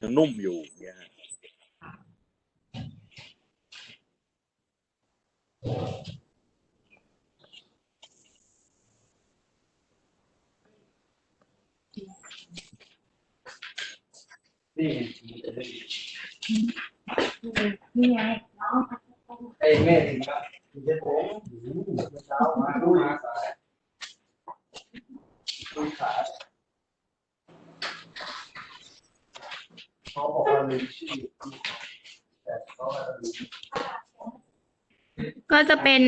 ยังนุ่มอยู่เนี่ยนี่นี่ไงน้องไอ้แม่ถึงว่าถึงจะโผล่เช้ามาดูมาสายดูขา เขาบอกว่าลืมชื่อแต่เขาว่าลืมก็จะเป็น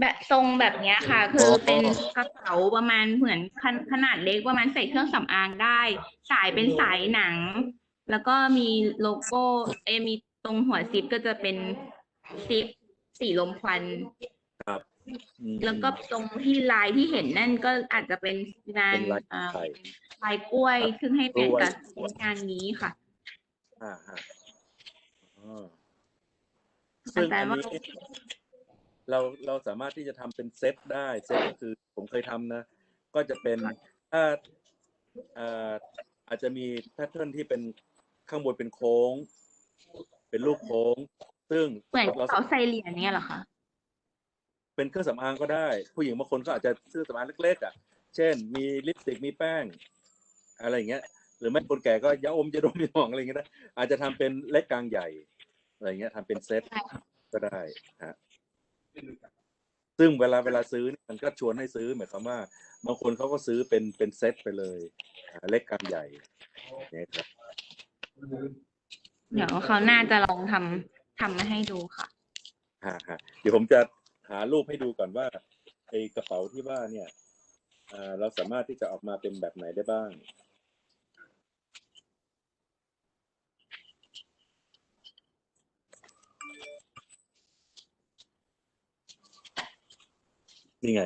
แบบทรงแบบเนี้ยค่ะ คือเป็นกระเป๋าประมาณเหมือนขนขนาดเล็กประมาณใส่เครื่องสำอางได้ สายเป็นสายหนัง แล้วก็มีโลโก้เอยมีตรงหัวซิปก็จะเป็นซิปสีลมควัน อืม แล้วก็ตรงที่ลายที่เห็นนั่นก็อาจจะเป็นงานเป็นลายเอ่อไข่ลายกล้วยซึ่งให้เป็นกล้วยกับงานนี้ค่ะ อ่าฮะอ๋อซึ่งแต่อันว่านี้เราเราสามารถที่จะทำเป็นเซตได้เซตก็คือผมเคยทำนะ ก็จะเป็นถ้าเอ่ออาจจะมีแพทเทิร์นที่เป็นข้างบนเป็นโค้ง เป็นรูปโค้ง ซึ่งเหมือนกเราระเป๋าใส่เหรียญเนี่ยเหรอคะเป็นเครื่องสำอางก็ได้ ผู้หญิงบางคนก็อาจจะซื้อสำอางเล็กๆอะ เช่น มีลิปสติกมีแป้ง อะไรอย่างเงี้ย หรือไม่คนแก่ก็ยาอมยาดมยาหมองอะไรอย่างเงี้ยนะอาจจะทำเป็นเล็กกลางใหญ่อะไรอย่างเงี้ยทำเป็นเซตใช่ค่ะก็ได้ฮะซึ่งเวลาเวลาซื้อเนี่ยมันก็ชวนให้ซื้อหมายความว่าบางคนเขาก็ซื้อเป็นเป็นเซตไปเลยอ่าเล็กกลางใหญ่เนี่ยครับเดี๋ยวเขาน่าจะลองทำทำมาให้ดูค่ะฮะฮะเดี๋ยวผมจะหารูปให้ดูก่อนว่าไอ้กระเป๋าที่ว่าเนี่ยอ่าเราสามารถที่จะออกมาเป็นแบบไหนได้บ้าง นี่ไง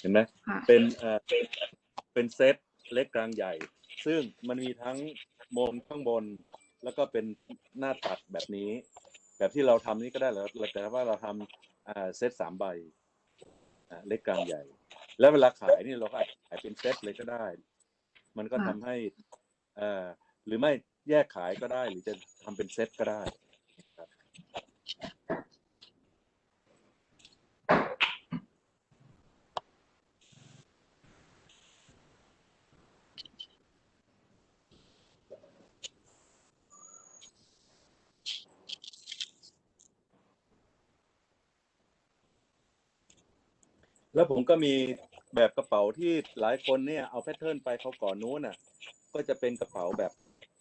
เห็นไหมค่ะเป็นเอ่อเป็นเป็นเซตเล็กกลางใหญ่ ซึ่งมันมีทั้งโมนข้างบน แล้วก็เป็นหน้าตัดแบบนี้ แบบที่เราทำนี่ก็ได้แล้วแต่ว่าเราทำอ่าเซตสามใบอ่าเล็กกลางใหญ่ แล้วเวลาขายนี่เราก็อาจขายเป็นเซตเลยก็ได้ มันก็ทำให้เอ่อหรือไม่แยกขายก็ได้ หรือจะทำเป็นเซตก็ได้ แล้วผมก็มีแบบกระเป๋าที่หลายคนเนี่ยเอาแพทเทิร์นไปเขาก่อนนู้นน่ะ ก็จะเป็นกระเป๋าแบบ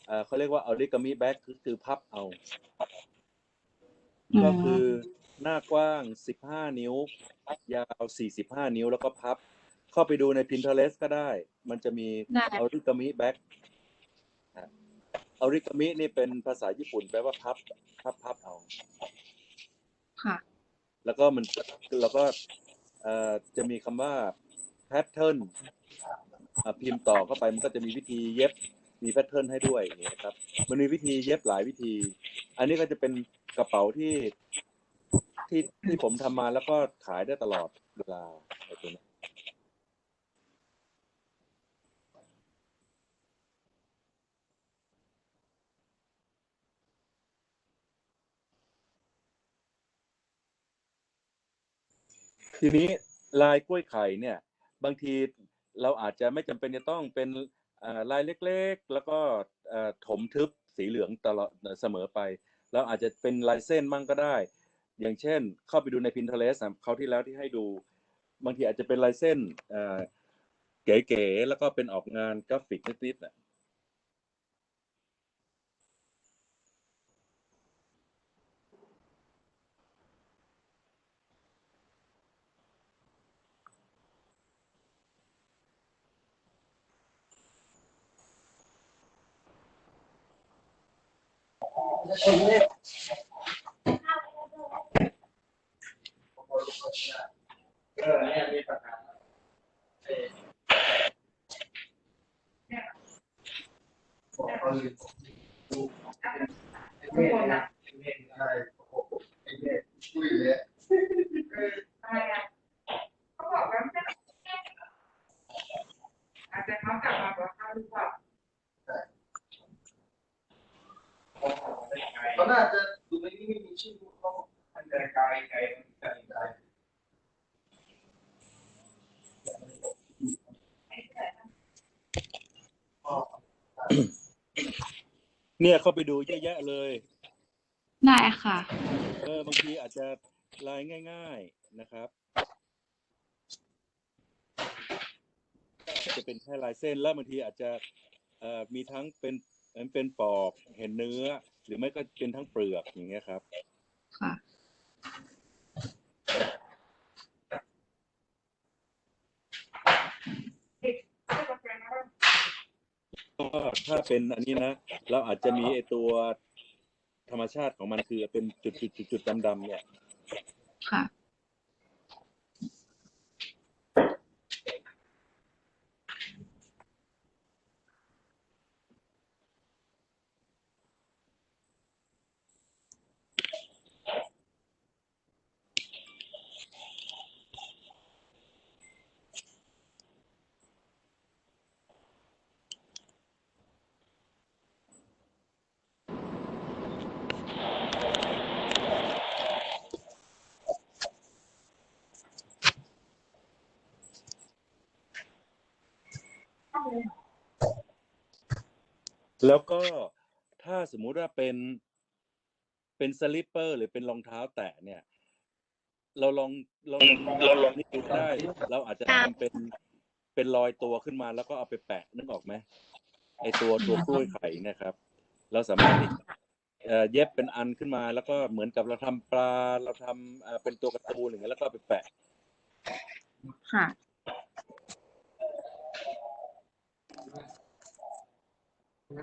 เอ่อเขาเรียกว่าอ r ริกามิแบ็กคือคือพับเอาอืมก็คือหน้ากว้าง 15 นิ้ว ยาว 45 นิ้วแล้วก็พับ เข้าไปดูใน Pinterest ก็ได้ มันจะมีได้อ r ริกามิแบ็กอ r ริกามินี่เป็นภาษาญี่ปุ่นแปลว่าพับ พับพับเอา ค่ะ แล้วก็มันแล้วก็เอ่อ จะมีคำว่า pattern อะพิมพ์ต่อเข้าไปมันก็จะมีวิธีเย็บมีแพทเทิร์นให้ด้วยอย่างเงี้ยครับ มันมีวิธีเย็บหลายวิธี อันนี้ก็จะเป็นกระเป๋าที่ที่ที่ผมทำมาแล้วก็ขายได้ตลอดเวลาไอ้ตัวนี้ ทีนี้ลายกล้วยไข่เนี่ยบางทีเราอาจจะไม่จำเป็นจะต้องเป็นลายเล็กๆ แล้วก็ถมทึบสีเหลืองตลอดเสมอไปเราอาจจะเป็นลายเส้นมั่งก็ได้ อย่างเช่น เข้าไปดูใน Pinterest เขาวที่แล้วที่ให้ดู บางทีอาจจะเป็นลายเส้นเอ่อเก๋ๆแล้วก็เป็นออกงานกราฟิกนิดๆ น่ะ เนี่ยเข้าไปดูเยอะแยะเลย ได้ค่ะ เออบางทีอาจจะลายง่าย ๆนะครับจะเป็นแค่ลายเส้นแล้วบางทีอาจจะเอ่อมีทั้งเป็นเป็นปอกเห็นเนื้อ หรือไม่ก็เป็นทั้งเปลือกอย่างเงี้ยครับ ค่ะ ก็ ถ้าเป็นอันนี้นะเราอาจจะมีไอตัวธรรมชาติของมันคือเป็นจุดจุดจุดจุดดำๆเนี่ย ค่ะ แล้วก็ถ้าสมมุติว่าเป็นเป็นสลิปเปอร์ หรือเป็นรองเท้าแตะเนี่ย เราลองเราเราลองนี่ดูได้ เราอาจจะทำเป็นเป็นรอยตัวขึ้นมาแล้วก็เอาไปแปะนึกออกไหมไอตัวตัวกล้วยไข่นะครับ เราสามารถเอ่อเย็บเป็นอันขึ้นมา แล้วก็เหมือนกับเราทำปลาเราทำเอ่อเป็นตัวกร์ตูนอย่างเงี้ยแล้วก็ไปแปะ ค่ะ เ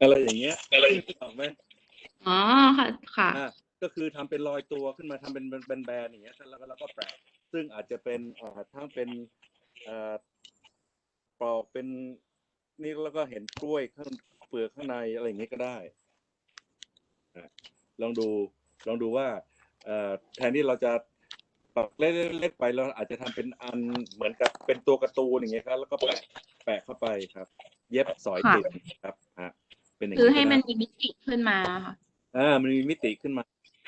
อะไรอย่างเงี้ยอะไรนึกออกไหมอ๋อค่ะค่ะ อ่าก็คือทำเป็นรอยตัวขึ้นมาทำเป็นเป็นแบนๆอย่างเงี้ยแล้วก็แล้วก็แปะซึ่งอาจจะเป็นอ่าทั้งเป็นเอ่อปลอกเป็นนี่แล้วก็เห็นกล้วยข้างเปลือกข้างในอะไรอย่างเงี้ยก็ได้อะลองดูลองดูว่าเอ่อแทนที่เราจะปรับเล็กๆไปเราอาจจะทำเป็นอันเหมือนกับเป็นตัวการ์ตูนอย่างเงี้ยครับแล้วก็แปะแปะเข้าไปครับ เย็บสอยค่ะติดครับอะ เป็นอย่างคือนี้ให้ก็มันได้มีมิติขึ้นมาค่ะอ่ามันมีมิติขึ้นมา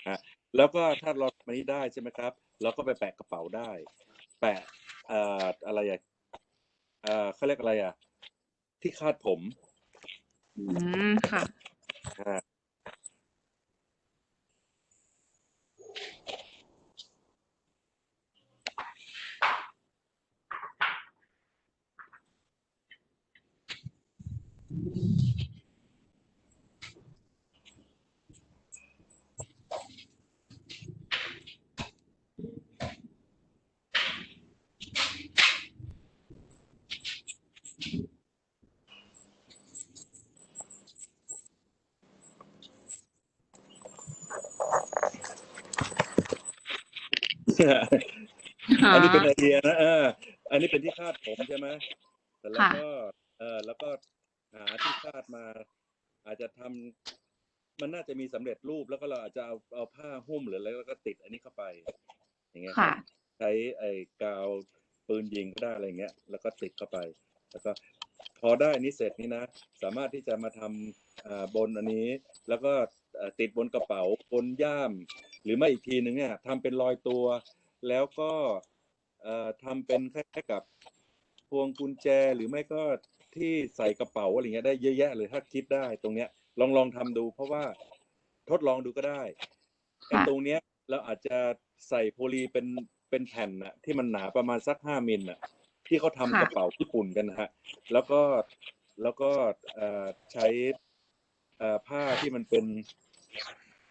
อะแล้วก็ถ้าเราทำอันนี้ได้ใช่ไหมครับ เราก็ไปแปะกระเป๋าได้ แปะเอ่ออะไรอะเอ่อเขาเรียกอะไรอะ ที่คาดผมอืมค่ะ อ่า อันนี้เป็นไอเดียนะเออ อันนี้เป็นที่คาดผมใช่ไหมแต่แล้วค่ะก็เออแล้วก็หาที่คาดมา อาจจะทำมันน่าจะมีสำเร็จรูปแล้วก็เราอาจจะเอาเอาผ้าหุ้มหรืออะไรแล้วก็ติดอันนี้เข้าไป อย่างเงี้ยค่ะใช้ไอ้กาวปืนยิงก็ได้อะไรเงี้ย แล้วก็ติดเข้าไป แล้วก็ พอได้อันนี้เสร็จนี่นะสามารถที่จะมาทำอ่าบนอันนี้ แล้วก็เอ่อติดบนกระเป๋าบนย่าม หรือไม่อีกทีหนึ่งเนี่ยทำเป็นรอยตัว แล้วก็ทำเป็นแคล้ายๆกับพวงกุญแจหรือไม่ก็ที่ใส่กระเป๋าอะไรเงี้ยได้เยอะแยะเลยถ้าคิดได้ตรงเนี้ยลองลองทำดู เพราะว่าทดลองดูก็ได้ตรงเนี้ยเราอาจจะใส่โพลีเป็นเป็นแผ่นนะที่มันหนาประมาณสักห้ามิลน่ะ ที่เขาทำกระเป๋าญี่ปุ่นกันนะฮะแล้วก็แล้วก็ใช้ผ้าที่มันเป็น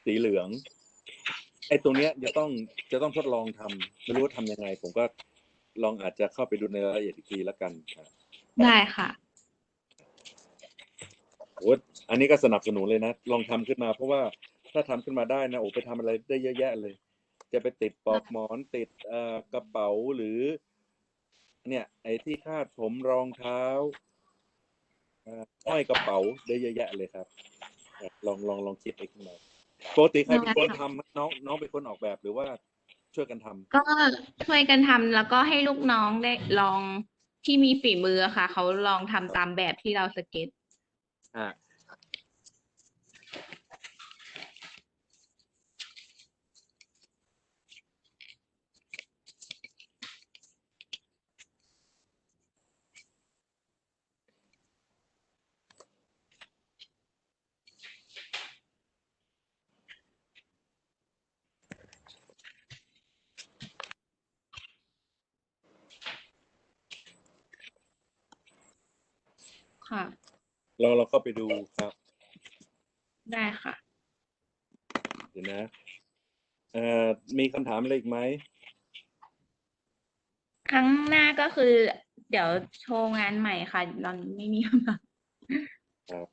สีเหลือง ไอ้ตรงเนี้ยจะต้องจะต้องทดลองทำไม่รู้ว่าทำยังไง ผมก็ลองอาจจะเข้าไปดูในรายละเอียดอีกทีแล้วกันครับได้ค่ะโอ้อันนี้ก็สนับสนุนเลยนะ ลองทำขึ้นมา เพราะว่าถ้าทำขึ้นมาได้นะโอ้ไปทำอะไรได้เยอะแยะเลย จะไปติดปลอกหมอนติดเอ่อกระเป๋าหรือ เนี่ย ไอ้ที่คาดผมรองเท้าเอ่อห้อยกระเป๋าได้เยอะแยะเลยครับอะลองลองลองคิดเองขึ้นมา ปกติใครเป็นคนทำน้องน้องเป็นคนออกแบบหรือว่าช่วยกันทำก็ช่วยกันทำแล้วก็ให้ลูกน้องได้ลองที่มีฝีมืออะค่ะ เขาลองทำตามแบบที่เราสเก็ต อ่า ค่ะ เราเราก็ไปดูครับ ได้ค่ะ เดี๋ยวนะเอ่อมีคำถามอะไรอีกไหม ครั้งหน้าก็คือ เดี๋ยวโชว์งานใหม่ค่ะตอนนี้ไม่มีคำถามครับ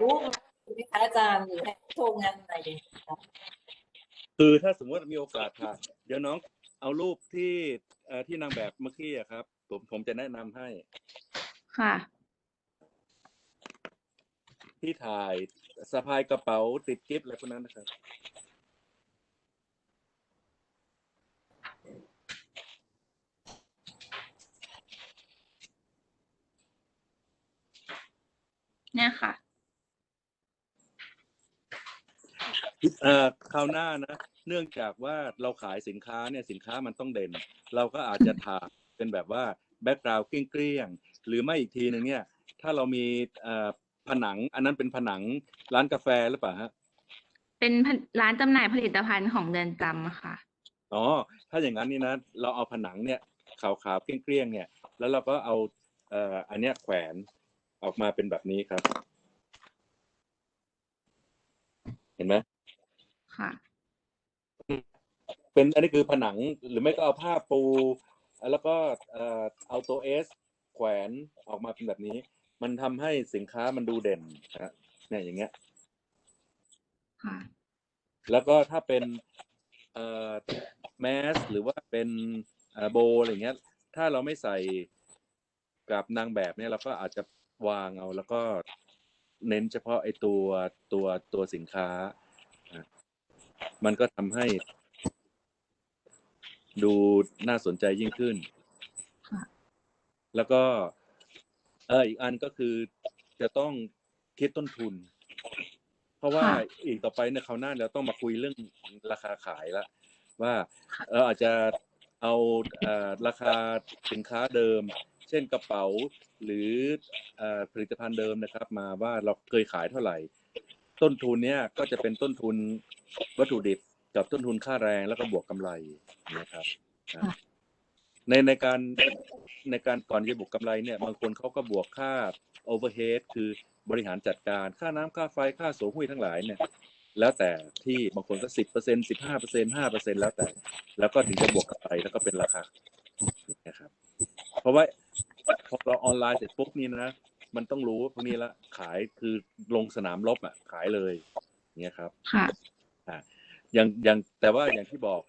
รู้ไหมคะอาจารย์หรือให้โชว์งานไหนดีคะคือถ้าสมมติมีโอกาสค่ะเดี๋ยวน้องเอารูปที่เอ่อที่นางแบบเมื่อกี้อะครับ ผมผมจะแนะนำให้ ค่ะ ที่ถ่ายสะพายกระเป๋าติดกิฟต์อะไรพวกนั้นนะครับ เนี่ยค่ะ เอ่อคราวหน้านะ เนื่องจากว่าเราขายสินค้าเนี่ยสินค้ามันต้องเด่น เราก็อาจจะถ่ายเป็นแบบว่าแบ็กกราวด์เกลี้ยงๆหรือไม่อีกทีหนึ่งเนี่ย ถ้าเรามีเอ่อผนัง อันนั้นเป็นผนังร้านกาแฟหรือเปล่าฮะเป็นผร้านจำหน่ายผลิตภัณฑ์ของเดือนจำอะค่ะอ๋อถ้าอย่างนั้นนี่นะ เราเอาผนังเนี่ยขาวๆเกลี้ยงๆเนี่ย แล้วเราก็เอาเอ่ออันเนี้ยแขวนออกมาเป็นแบบนี้ครับ เห็นไหมค่ะ เป็นอันนี้คือผนังหรือไม่ก็เอาผ้าปู แล้วก็เอ่อเอาตัวเอสแขวนออกมาเป็นแบบนี้ มันทำให้สินค้ามันดูเด่นนะเนี่ยอย่างเงี้ยค่ะแล้วก็ถ้าเป็นเอ่อแมสหรือว่าเป็นเอ่อโบอะไรเงี้ย ถ้าเราไม่ใส่กับนางแบบเนี่ยเราก็อาจจะวางเอา แล้วก็เน้นเฉพาะไอ้ตัวตัวตัวสินค้าอะมันก็ทำให้ ดูน่าสนใจยิ่งขึ้นค่ะแล้วก็เอออีกอันก็คือจะต้องคิดต้นทุน เพราะว่าค่ะอีกต่อไปเนี่ยคราวหน้าเราต้องมาคุยเรื่องราคาขายละว่าเอออาจจะเอาเอ่อราคาสินค้าเดิม เช่นกระเป๋าหรือเอ่อผลิตภัณฑ์เดิมนะครับ มาว่าเราเคยขายเท่าไหร่ ต้นทุนเนี่ยก็จะเป็นต้นทุนวัตถุดิบ กับต้นทุนค่าแรงแล้วก็บวกกำไรนะครับอะค่ะในในการในการก่อนจะบวกกำไรเนี่ย บางคนเขาก็บวกค่าโอเวอร์เฮดคือบริหารจัดการค่าน้ำค่าไฟค่าโสหุ้ยทั้งหลายเนี่ย แล้วแต่ที่บางคนก็สิบเปอร์เซ็นสิบห้าเปอร์เซ็นห้าเปอร์เซ็นแล้วแต่ แล้วก็ถึงจะบวกกำไรแล้วก็เป็นราคานะครับเพราะว่าพอเราออนไลน์เสร็จปุ๊บนี่นะมันต้องรู้พวกนี้ละขายคือลงสนามรบอะ ขายเลยอย่างเงี้ยครับค่ะ อย่างอย่างแต่ว่าอย่างที่บอก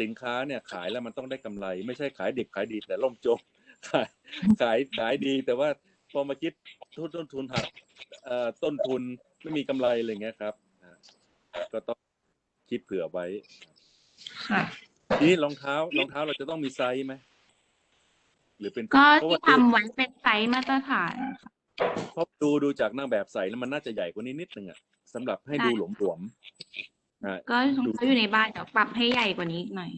สินค้าเนี่ยขายแล้วมันต้องได้กำไร ไม่ใช่ขายดิบขายดีแต่ล่มจมขายขายขายดี แต่ว่าพอมาคิดทุนต้นทุนหักเอ่อต้นทุนไม่มีกำไรอะไรเงี้ยครับอ่าก็ต้องคิดเผื่อไว้ค่ะทีนี้รองเท้ารองเท้าเราจะต้องมีไซส์ไหมหรือเป็นก็เพราะที่ว่าทำไว้เป็นไซส์มาตรฐานค่ะเพราะดูดูจากนางแบบใส่แล้วมันน่าจะใหญ่กว่านี้นิดนึงอะสำหรับให้ดูหลวมๆอ่า ก็ของเขาอยู่ในบ้านเดี๋ยวปรับให้ใหญ่กว่านี้อีกหน่อย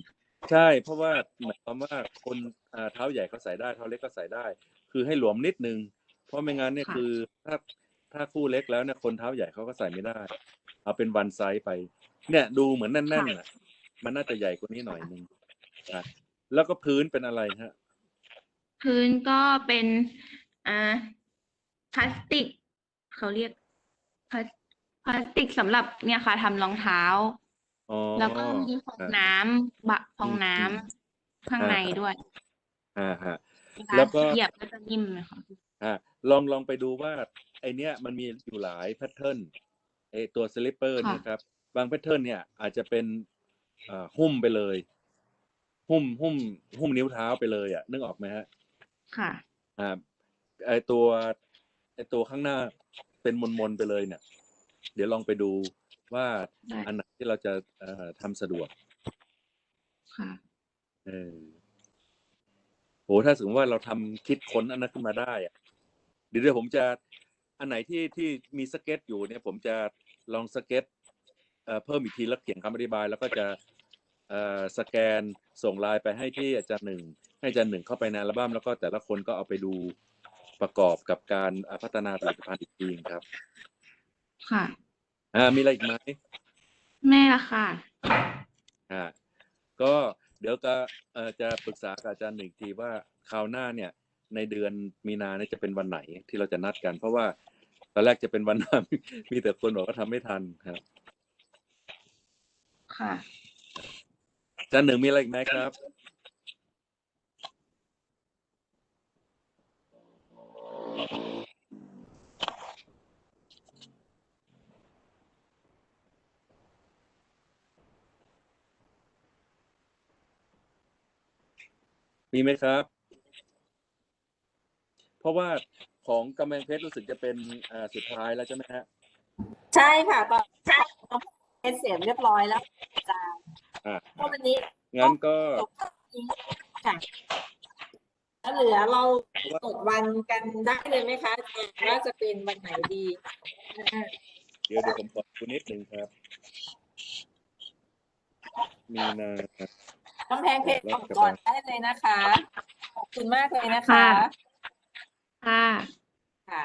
ใช่ เพราะว่าหมายความว่าคนอ่าเท้าใหญ่เขาใส่ได้เท้าเล็กก็ใส่ได้ คือให้หลวมนิดนึง เพราะไม่งั้นเนี่ยค่ะ คือถ้าถ้าคู่เล็กแล้วเนี่ยคนเท้าใหญ่เขาก็ใส่ไม่ได้ เอาเป็นวันไซส์ไป เนี่ยดูเหมือนแน่นๆอะ มันน่าจะใหญ่กว่านี้หน่อยนึงอะแล้วก็พื้นเป็นอะไรฮะ พื้นก็เป็นอ่าพลาสติก เขาเรียกพลาส พลาสติกสำหรับเนี่ยค่ะทำรองเท้า อ๋อแล้วก็มีฟองน้ำบะฟองน้ำข้างในด้วยอ่าฮะ เวาแล้วก็ เหยียบก็จะนิ่มนะคะอ่าลองลองไปดูว่าไอเนี้ยมันมีอยู่หลายแพทเทิร์นไอตัวสลิปเปอร์เนี่ยครับ บางแพทเทิร์นเนี่ยอาจจะเป็นอ่าหุ้มไปเลย หุ้มหุ้มหุ้มนิ้วเท้าไปเลยอะนึกออกไหมฮะ ค่ะ อ่าไอตัวไอตัวข้างหน้าเป็นมนมนๆไปเลยเนี่ย เดี๋ยวลองไปดูว่าได้ อันไหนที่เราจะเอ่อทำสะดวก ค่ะ เออโหถ้าสมมติว่าเราทำคิดค้นอันนั้นขึ้นมาได้อะเดี๋ยวเดี๋ยวผมจะอันไหนที่ที่มีสเก็ตอยู่เนี่ย ผมจะลองสเก็ตเอ่อเพิ่มอีกทีแล้วเขียนคำอธิบาย แล้วก็จะเอ่อสแกนส่งไลน์ไปให้ที่อาจารย์หนึ่งให้อาจารย์หนึ่งเข้าไปในอัลบั้มแล้วก็แต่ละคนก็เอาไปดูประกอบกับการอ่าพัฒนาผลิตภัณฑ์อีกทีครับ ค่ะ อ่ามีอะไรอีกไหมแม่ละค่ะ อ่าก็เดี๋ยวก็เอ่อจะปรึกษากับอาจารย์หนึ่งทีว่าคราวหน้าเนี่ย ในเดือนมีนาเนี่ยจะเป็นวันไหนที่เราจะนัดกัน เพราะว่าตอนแรกจะเป็นวันนั้นมีแต่คนบอกว่าทำไม่ทันครับค่ะอาจารย์หนึ่งมีอะไรอีกไหมครับ มีไหมครับ เพราะว่าของกำแพงเพชรรู้สึกจะเป็นอ่าสุดท้ายแล้วใช่ไหมฮะใช่ค่ะตอนเป็นเสร็จเรียบร้อยแล้วอาจารย์อ่าก็วันนี้งั้นก็จบเท่านี้ค่ะแล้วเหลือเรากดวันกันได้เลยไหมคะอาจารย์ว่าจะเป็นวันไหนดีอ่าเดี๋ยวเดี๋ยวผมขอดูนิดนึงครับ มีนา กำแพงเพชรออกก่อนได้เลยนะคะ ขอบคุณมากเลยนะคะ ค่ะ ค่ะค่ะ